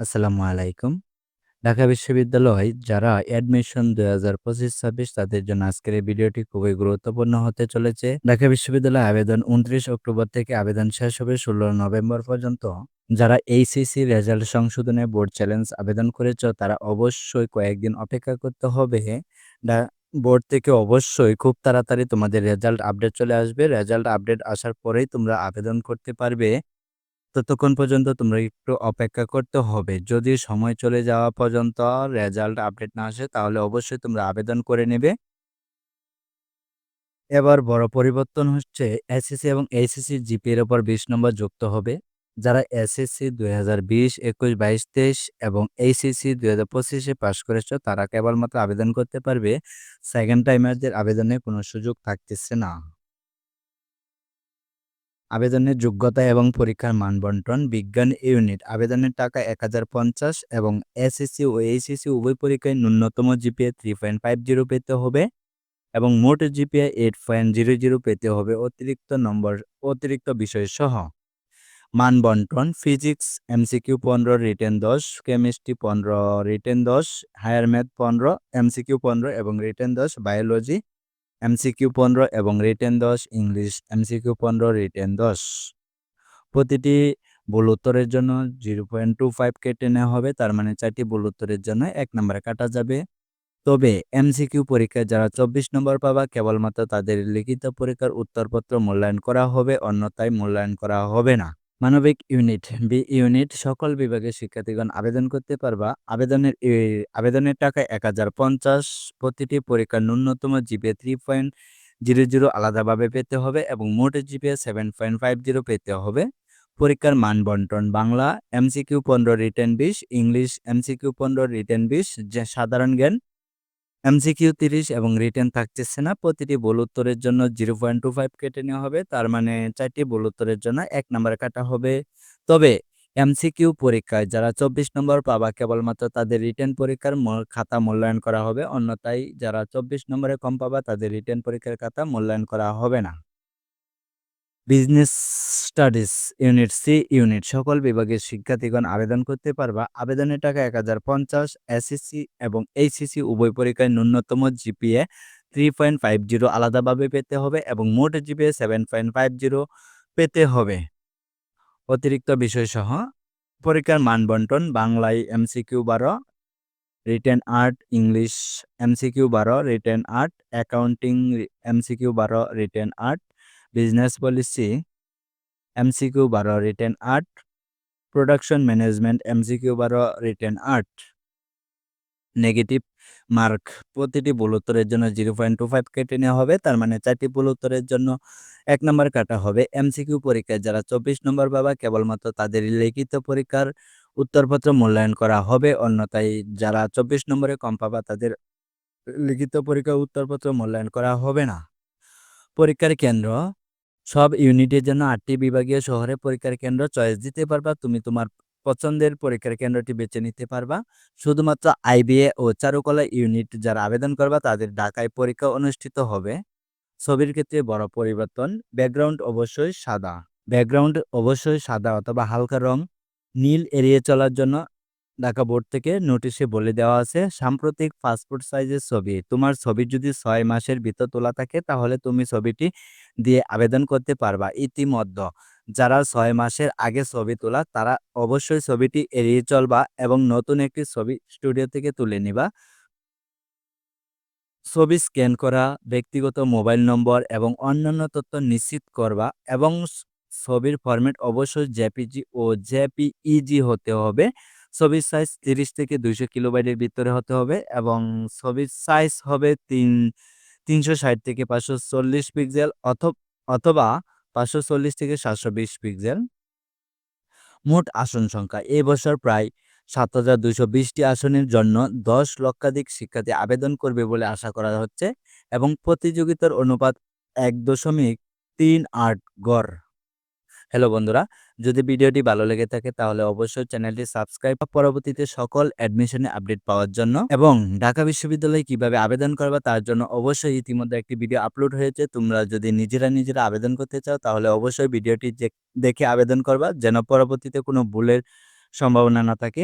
আসসালামু আলাইকুম। ঢাকা বিশ্ববিদ্যালয়, যারা অ্যাডমিশন ২০২৫-২৬ তাদের জন্য আজকের এই ভিডিওটি খুবই গুরুত্বপূর্ণ হতে চলেছে। ঢাকা বিশ্ববিদ্যালয়ে আবেদন ২৯ অক্টোবর থেকে আবেদন শেষ হবে ১৬ নভেম্বর পর্যন্ত। যারা এইচএসসি রেজাল্ট সংশোধনে বোর্ড চ্যালেঞ্জ আবেদন করেছ, তারা অবশ্যই কয়েকদিন অপেক্ষা করতে হবে। বোর্ড থেকে অবশ্যই খুব তাড়াতাড়ি তোমাদের রেজাল্ট আপডেট চলে আসবে। রেজাল্ট আপডেট আসার পরেই তোমরা আবেদন করতে পারবে। ততক্ষণ পর্যন্ত তোমরা একটু অপেক্ষা করতে হবে। যদি সময় চলে যাওয়া পর্যন্ত রেজাল্ট আপডেট না আসে তাহলে অবশ্যই তোমরা আবেদন করে নেবে। এবার বড় পরিবর্তন হচ্ছে এসএসসি এবং এইচএসসি জিপিএর উপর ২০ নম্বর যুক্ত হবে। যারা এসএসসি ২০২০, ২১, ২২, ২৩ এবং এইচএসসি ২০২৫ এ পাস করেছ তারা কেবলমাত্র আবেদন করতে পারবে। সেকেন্ড টাইমারদের আবেদনে কোনো সুযোগ থাকতেছে না। আবেদনের যোগ্যতা এবং পরীক্ষার মান বন্টন বিজ্ঞান ইউনিট। আবেদনের টাকা এক হাজার পঞ্চাশ এবং এসএসসি ও এইচএসসি উভয় পরীক্ষায় ন্যূনতম GPA three point five zero পেতে হবে এবং মোট GPA eight point zero zero পেতে হবে অতিরিক্ত নম্বর, অতিরিক্ত বিষয় সহ মান বন্টন ফিজিক্স এমসিকিউ পনেরো রিটেন দশ কেমিস্ট্রি পনেরো রিটেন দশ হায়ার ম্যাথ পনেরো এমসিকিউ পনেরো এবং রিটেন দশ বায়োলজি এমসিকিউ পনেরো এবং রিটেন দশ, ইংলিশ এমসিকিউ পনেরো, রিটেন দশ। প্রতিটি ভুল উত্তরের জন্য জিরো পয়েন্ট টু ফাইভ কেটে নেওয়া হবে, তার মানে চারটি ভুল উত্তরের জন্য এক নম্বরে কাটা যাবে। তবে এমসিকিউ পরীক্ষায় যারা চব্বিশ নম্বর পাবা, কেবলমাত্র তাদের লিখিত পরীক্ষার উত্তরপত্র মূল্যায়ন করা হবে, অন্যথায় মূল্যায়ন করা হবে না। মানবিক ইউনিট, বি ইউনিট, সকল বিভাগের শিক্ষার্থীগণ আবেদন করতে পারবা। আবেদনের আবেদনের টাকা এক হাজার পঞ্চাশ, প্রতিটি পরীক্ষার ন্যূনতম GPA three point zero zero আলাদাভাবে পেতে হবে এবং মোট GPA seven point five zero পেতে হবে। পরীক্ষার মান বন্টন বাংলা এমসিকিউ পনেরো রিটেন বিশ ইংলিশ এমসিকিউ পনেরো রিটেন বিশ সাধারণ জ্ঞান এমসিকিউ তিরিশ এবং রিটেন থাকতেছে না। প্রতিটি বোল উত্তরের জন্য জিরো পয়েন্ট টু ফাইভ কেটে নেওয়া হবে। তার মানে চারটি বোল উত্তরের জন্য এক নম্বরে কাটা হবে। তবে এমসিকিউ পরীক্ষায় যারা চব্বিশ নম্বর পাবা, কেবলমাত্র তাদের রিটেন পরীক্ষার খাতা মূল্যায়ন করা হবে। অন্যথায় যারা চব্বিশ নম্বরে কম পাবা, তাদের রিটেন পরীক্ষার খাতা মূল্যায়ন করা হবে না। Business studies unit C unit, সকল বিভাগের শিক্ষার্থীগণ আবেদন করতে পারবা। আবেদনের টাকা এক হাজার পঞ্চাশ, এসএসসি এবং এইচএসসি উভয় পরীক্ষায় ন্যূনতম GPA three point five zero আলাদাভাবে পেতে হবে এবং মোট GPA seven point five zero পেতে হবে। অতিরিক্ত বিষয়সহ পরীক্ষার মান বন্টন বাংলায় এমসিকিউ বারো, রিটেন আর্ট, ইংলিশ এমসিকিউ বারো, রিটেন আর্ট, অ্যাকাউন্টিং এমসিকিউ বারো, রিটেন আর্ট বিজনেস পলিসি এমসিকিউ বারো রিটেন আর্ট প্রোডাকশন ম্যানেজমেন্ট এমসিকিউ বারো রিটেন আর্ট নেগেটিভ মার্ক প্রতিটি ভুল উত্তরের জন্য জিরো পয়েন্ট টু ফাইভ কেটে নেওয়া হবে, তার মানে চারটি ভুল উত্তরের জন্য এক নম্বর কাটা হবে। এমসিকিউ পরীক্ষায় যারা চব্বিশ নম্বর পাবা, কেবলমাত্র তাদের লিখিত পরীক্ষার উত্তরপত্র মূল্যায়ন করা হবে, অন্যথায় যারা চব্বিশ নম্বরে কম পাবা, তাদের লিখিত পরীক্ষার উত্তরপত্র মূল্যায়ন করা হবে না। পরীক্ষার কেন্দ্র সব ইউনিটের জন্য আটটি বিভাগীয় শহরে পরীক্ষার কেন্দ্র চয়েস দিতে পারবা। তুমি তোমার পছন্দের পরীক্ষার কেন্দ্রটি বেছে নিতে পারবা। শুধুমাত্র আইবিএ ও চারুকলা ইউনিট যারা আবেদন করবা, তাদের ঢাকায় পরীক্ষা অনুষ্ঠিত হবে। ছবির ক্ষেত্রে বড় পরিবর্তন ব্যাকগ্রাউন্ড অবশ্যই সাদা। ব্যাকগ্রাউন্ড অবশ্যই সাদা অথবা হালকা রং। নীল এড়িয়ে চলার জন্য ঢাকা বোর্ড থেকে নোটিশে বলে দেওয়া আছে, সাম্প্রতিক পাসপোর্ট সাইজের ছবি, তোমার ছবি যদি ছয় মাসের ভিতর তোলা থাকে, তাহলে তুমি ছবিটি দিয়ে আবেদন করতে পারবা। ইতিমধ্যে যারা ছয় মাসের আগে ছবি তোলা, তারা অবশ্যই ছবিটি এড়িয়ে চলবা এবং নতুন একটি ছবি স্টুডিও থেকে তুলে নিবা। ছবি স্ক্যান করা, ব্যক্তিগত মোবাইল নম্বর এবং অন্যান্য তথ্য নিশ্চিত করবা এবং ছবির ফরম্যাট অবশ্যই জেপিজি ও জেপিইজি হতে হবে। ছবির সাইজ তিরিশ থেকে দুইশো কিলোবাইটের ভিতরে হতে হবে এবং ছবির সাইজ হবে তিন, তিনশো ষাট থেকে পাঁচশো চল্লিশ পিক্সেল অথবা পাঁচশো চল্লিশ থেকে সাতশো বিশ পিক্সেল মোট আসন সংখ্যা, এ বছর প্রায় সাত হাজার দুইশো বিশটি আসনের জন্য দশ লক্ষাধিক শিক্ষার্থী আবেদন করবে বলে আশা করা হচ্ছে এবং প্রতিযোগিতার অনুপাত এক দশমিক তিন আট গড়। হ্যালো বন্ধুরা, যদি ভিডিওটি ভালো লেগে থাকে তাহলে অবশ্যই চ্যানেলটি সাবস্ক্রাইব পরবর্তীতে সকল অ্যাডমিশনে আপডেট পাওয়ার জন্য এবং ঢাকা বিশ্ববিদ্যালয়ে কীভাবে আবেদন করবা তার জন্য অবশ্যই ইতিমধ্যে একটি ভিডিও আপলোড হয়েছে। তোমরা যদি নিজেরা নিজেরা আবেদন করতে চাও তাহলে অবশ্যই ভিডিওটি দেখে আবেদন করবা যেন পরবর্তীতে কোনো ভুলের সম্ভাবনা না থাকে।